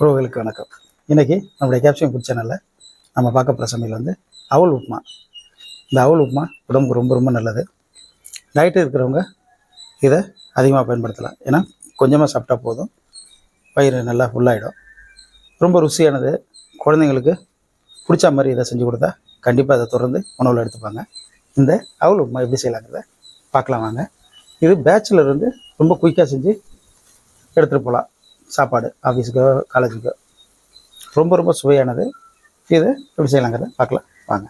உறவுகளுக்கு வணக்கம். இன்றைக்கி நம்முடைய கேப்ஷன் ஃபுட் சேனலில் நம்ம பார்க்க போகிற சமையல் வந்து அவல் உப்புமா. இந்த அவல் உப்புமா உடம்புக்கு ரொம்ப ரொம்ப நல்லது. டயட்டு இருக்கிறவங்க இதை அதிகமாக பயன்படுத்தலாம். ஏன்னா கொஞ்சமாக சாப்பிட்டா போதும். வயிறு நல்லா ஃபுல்லாகிடும் ரொம்ப ருசியானது. குழந்தைங்களுக்கு பிடிச்ச மாதிரி இதை செஞ்சு கொடுத்தா கண்டிப்பாக அதை தொடர்ந்து உணவில் எடுத்துப்பாங்க. இந்த அவல் உப்புமா எப்படி செய்யலாங்கிறத பார்க்கலாம் வாங்க. இது பேச்சுலர் வந்து ரொம்ப குயிக்காக செஞ்சு எடுத்துகிட்டு போகலாம் சாப்பாடு ஆஃபீஸுக்கோ காலேஜுக்கோ ரொம்ப ரொம்ப சுவையானது. இது எப்படி செய்யலாங்கிறத பார்க்கலாம். வாங்க.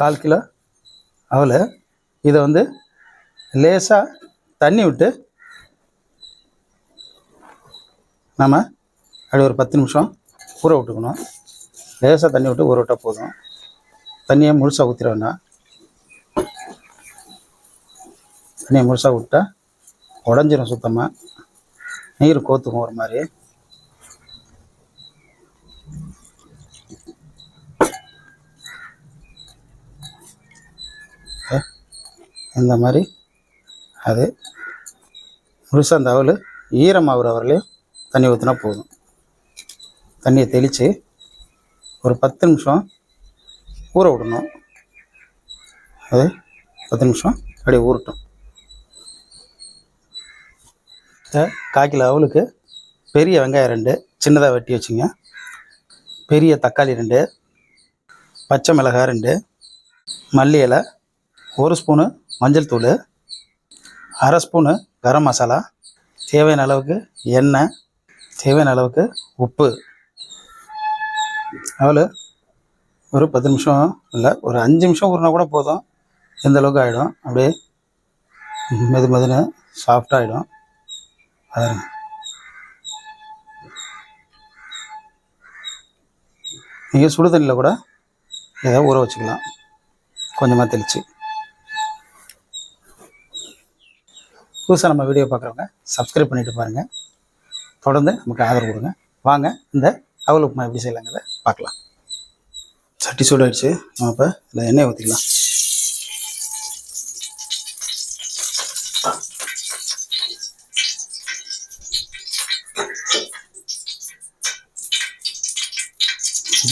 கால் கிலோ அவளை இதை வந்து லேசாக தண்ணி விட்டு நம்ம அப்படி ஒரு பத்து நிமிஷம் ஊற விட்டுக்கணும். லேசாக தண்ணி விட்டு ஊற விட்டால் போதும். தண்ணியை முழுசாக ஊற்றிட வேண்டாம். தண்ணியை முழுசாக விட்டா உடஞ்சிரும் சுத்தமாக நீர் கோத்துக்கும் ஒரு மாதிரி. இந்த மாதிரி. அது முழுசாக அந்த அவள் ஈரமாகிற வரலையும் தண்ணி ஊற்றினா போதும். தண்ணியை தெளித்து ஒரு பத்து நிமிஷம் ஊற விடணும். அது பத்து நிமிஷம் அப்படியே ஊறட்டும். இந்த அவளுக்கு பெரிய வெங்காயம் ரெண்டு சின்னதாக வெட்டி வச்சுங்க. பெரிய தக்காளி ரெண்டு பச்சை மிளகாய் ரெண்டு மல்லி இலை ஒரு ஸ்பூனு மஞ்சள் தூள் அரை ஸ்பூனு கரம் மசாலா தேவையான அளவுக்கு எண்ணெய் தேவையான அளவுக்கு உப்பு. அவள் ஒரு பத்து நிமிஷம் இல்லை ஒரு அஞ்சு நிமிஷம் ஊறினா கூட போதும். எந்த அளவுக்கு ஆகிடும் அப்படியே மெது மெதுன்னு சாஃப்டாகிடும் அதான். நீங்கள் சுடு தண்ணியில் கூட இதை ஊற வச்சுக்கலாம். கொஞ்சமாக தெளித்து புதுசாக நம்ம வீடியோ பார்க்குறவங்க சப்ஸ்கிரைப் பண்ணிட்டு பாருங்கள் தொடர்ந்து நமக்கு ஆதரவு கொடுங்க. வாங்க இந்த அவல் உப்புமா எப்படி செய்யலாங்கிறத பார்க்கலாம். சட்டி சூடாயிடுச்சு. நம்ம இப்போ இந்த எண்ணெய் ஊற்றிக்கலாம்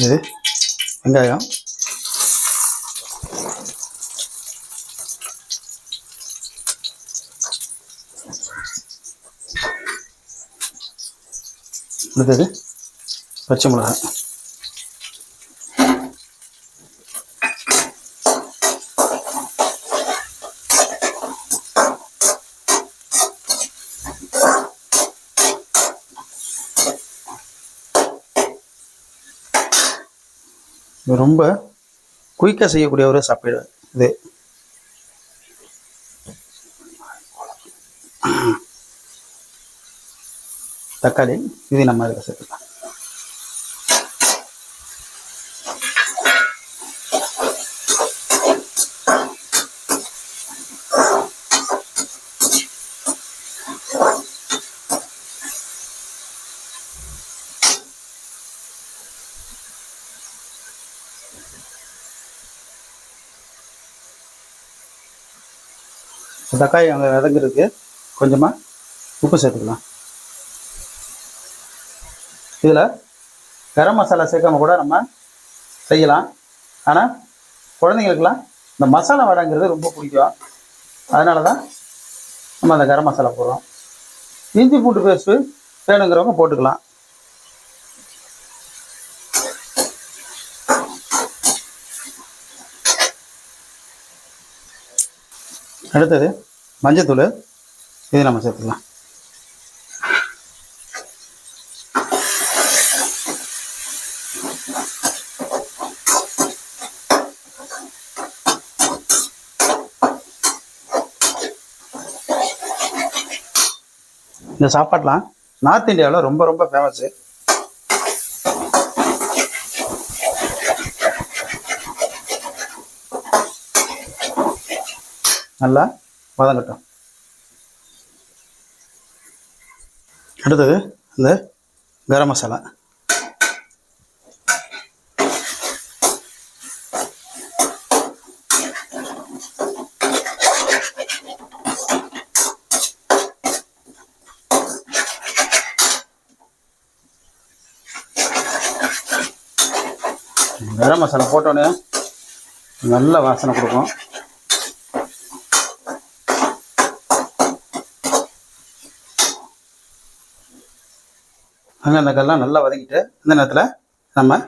இது. வெங்காயம். அடுத்தது பச்சை மிளகாய். ரொம்ப குயிக்காக செய்யக்கூடிய ஒரு சாப்பாடு இது. தக்காளி இது நம்ம இதில் சேர்த்துக்கலாம். தக்காளி அங்கே விதங்கிறதுக்கு கொஞ்சமாக உப்பு சேர்த்துக்கலாம். இதில் கரம் மசாலா சேர்க்காம கூட நம்ம செய்யலாம். ஆனால் குழந்தைங்களுக்கெல்லாம் இந்த மசாலா வடைங்கிறது ரொம்ப பிடிக்கும். அதனால தான் நம்ம அந்த கரம் மசாலா போடுறோம். இஞ்சி பூண்டு பேஸ்ட்டு வேணுங்கிறவங்க போட்டுக்கலாம். அடுத்தது மஞ்சத்தூள் இது நம்ம சேர்த்துக்கலாம். இந்த சாப்பாடுலாம் நார்த் இந்தியாவில் ரொம்ப ரொம்ப ஃபேமஸ்ஸு நல்லா வதங்கட்டும் அடுத்தது இந்த கரம் மசாலா. கரம் மசாலா போட்டோன்னே நல்ல வாசனை கொடுக்கும். அங்கே அந்த கல்லாம் நல்லா வதக்கிட்டு இந்த நேரத்தில் நம்ம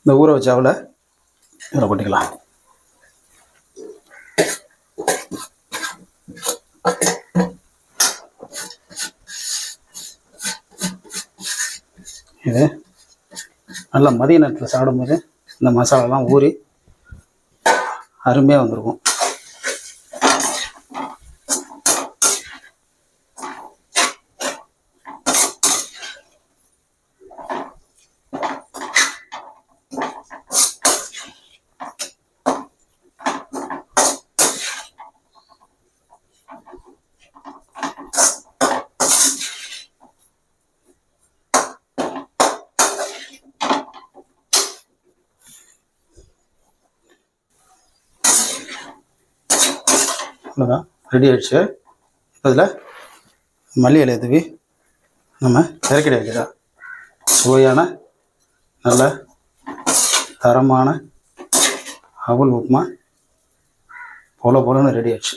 இந்த ஊற வச்ச அவளை இதில் கொட்டிக்கலாம். இது நல்லா மதிய நேரத்தில் சாப்பிடும்போது இந்த மசாலாலாம் ஊறி அருமையாக வந்திருக்கும். அவ்வளோதான் ரெடி ஆகிடுச்சு இப்போ இதில் மல்லி இலையை தூவி நம்ம இறக்கிட வேண்டியதான் சுவையான நல்ல தரமான அவல் உப்புமா போல போலன்னு ரெடி ஆச்சு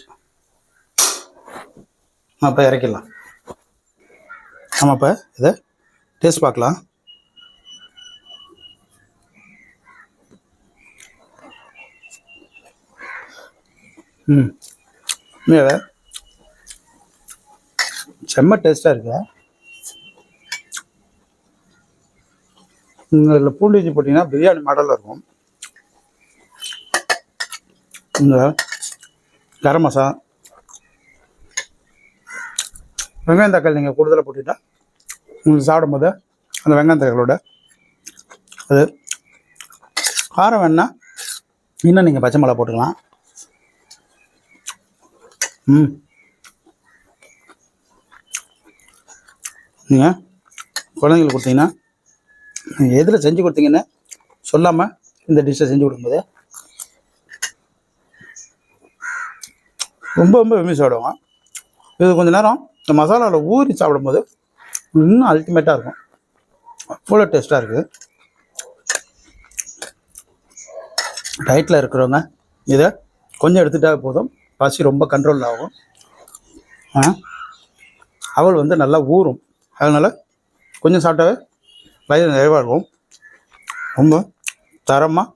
நம்ம இப்போ இறக்கிடலாம். நம்ம இப்போ இதை டேஸ்ட் பார்க்கலாம். ம். உண்மையாவே? செம்ம டேஸ்ட்டாக இருக்கு. இதில் பூண்டு போட்டிங்கன்னா பிரியாணி மாடலில் இருக்கும். இந்த கரம் மசாலா. வெங்காயம் தக்காளி நீங்கள் கூடுதலாக போட்டுட்டா உங்களுக்கு சாப்பிடும்போது அந்த வெங்காயம் தக்காளோட அது காரம் வேணால் இன்னும் நீங்கள் பச்சை மிளகா போட்டுக்கலாம். ம். நீங்கள் குழந்தைங்களுக்கு கொடுத்தீங்கன்னா நீங்கள் எதில் செஞ்சு கொடுத்தீங்கன்னு சொல்லாமல் இந்த டிஷ்ஷை செஞ்சு கொடுக்கும்போது ரொம்ப ரொம்ப விரும்பி சாப்பிடுவாங்க. இது கொஞ்சம் நேரம் இந்த மசாலாவில் ஊறி சாப்பிடும்போது இன்னும் அல்டிமேட்டாக இருக்கும். அவ்வளோ டேஸ்ட்டாக இருக்குது. டயட்டில் இருக்கிறவங்க இதை கொஞ்சம் எடுத்துட்டா போதும். பசி ரொம்ப கண்ட்ரோல் ஆகும். ஆ? அவள் வந்து நல்லா ஊறும். அதனால் கொஞ்சம் சாப்பிட்டாவே வயிறு நிறைவாக இருக்கும் ரொம்ப தரமாக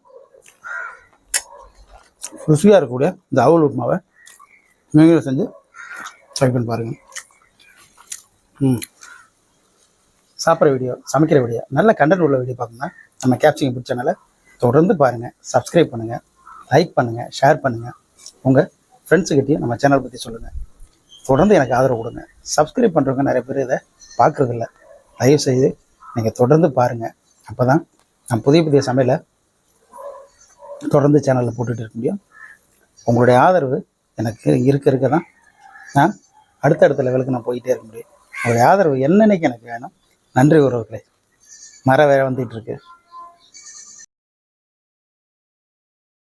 ருசியாக இருக்கக்கூடிய இந்த அவல் உப்புமாவை நீங்களும் செஞ்சு ட்ரை பண்ணி பாருங்கள் ம். சாப்பிட்ற வீடியோ சமைக்கிற வீடியோ நல்ல கண்டென்ட் உள்ள வீடியோ பார்க்கணும்னா நம்ம கேப்சிங் பிடிச்சனால சேனலை தொடர்ந்து பாருங்கள் சப்ஸ்கிரைப் பண்ணுங்கள் லைக் பண்ணுங்கள் ஷேர் பண்ணுங்கள் உங்கள் ஃப்ரெண்ட்ஸுக்கிட்டையும் நம்ம சேனல் பற்றி சொல்லுங்கள் தொடர்ந்து எனக்கு ஆதரவு கொடுங்க. சப்ஸ்கிரைப் பண்ணுறவங்க நிறைய பேர் இதை பார்க்குறதில்ல. தயவு செய்து நீங்கள் தொடர்ந்து பாருங்கள் அப்போ தான் நான் புதிய புதிய சமையலை தொடர்ந்து சேனலில் போட்டுட்டு இருக்க முடியும். உங்களுடைய ஆதரவு எனக்கு இருக்க இருக்க தான் நான் அடுத்தடுத்த லெவலுக்கு நான் போயிட்டே இருக்க முடியும். உங்களுடைய ஆதரவு என்னன்னைக்கு எனக்கு வேணும்? நன்றி உறவுகளே. மர வேற வந்துகிட்ருக்கு இருக்கு.